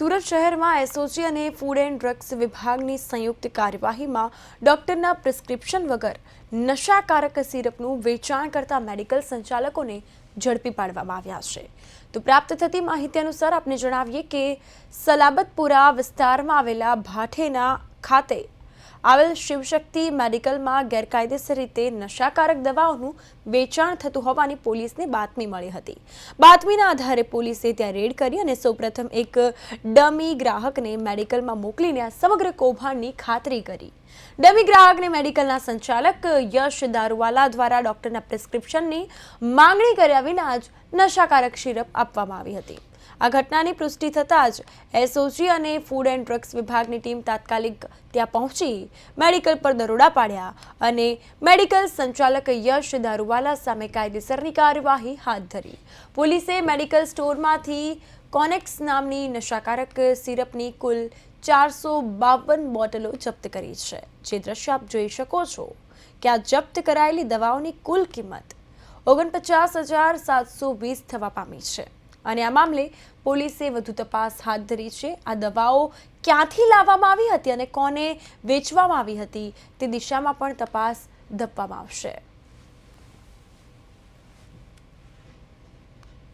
સુરત શહેરમાં એસઓજી અને food and drugs વિભાગની સંયુક્ત કાર્યવાહીમાં ડોક્ટરના પ્રિસ્ક્રિપ્શન વગર નશાકારક સિરપનું વેચાણ કરતા મેડિકલ સંચાલકોને ઝડપી પાડવામાં આવ્યા છે. તો પ્રાપ્ત થતી માહિતી અનુસાર આપને જણાવીએ કે સલાબતપુરા વિસ્તારમાં આવેલા ભાઠેના ખાતે આવેલ શિવશક્તિ મેડિકલમાં ગેરકાયદેસર રીતે નશાકારક દવાઓનું વેચાણ થતું હોવાની પોલીસને બાતમી મળી હતી. બાતમીના આધારે પોલીસે ત્યાં રેડ કરી અને સૌપ્રથમ એક ડમી ગ્રાહકને મેડિકલમાં મોકલીને સમગ્ર કૌભાંડની ખાતરી કરી. ડમી ગ્રાહકને મેડિકલના સંચાલક યશ દારૂવાલા દ્વારા ડોક્ટરના પ્રિસ્ક્રિપ્શનની માંગણી કર્યા વિના જ નશાકારક સિરપ આપવામાં આવી હતી. આ ઘટનાની પુષ્ટિ થતાં જ એસઓજી અને ફૂડ એન્ડ ડ્રગ્સ વિભાગની ટીમ તાત્કાલિક ત્યાં પહોંચી મેડિકલ પર દરોડા પાડ્યા અને મેડિકલ સંચાલક યશ દારૂવાલા સામે કાયદેસરની કાર્યવાહી હાથ ધરી. પોલીસે મેડિકલ સ્ટોરમાંથી કોનેક્સ નામની નશાકારક સિરપની કુલ ચારસો બાવન બોટલો જપ્ત કરી છે. જે દ્રશ્ય આપ જોઈ શકો છો કે આ જપ્ત કરાયેલી દવાઓની કુલ કિંમત ઓગણપચાસ હજાર સાતસો વીસ થવા પામી છે. અને આ મામલે પોલીસે વધુ તપાસ હાથ ધરી છે. આ દવાઓ ક્યાંથી લાવવામાં આવી હતી અને કોને વેચવામાં આવી હતી તે દિશામાં પણ તપાસ ધપવામાં આવશે.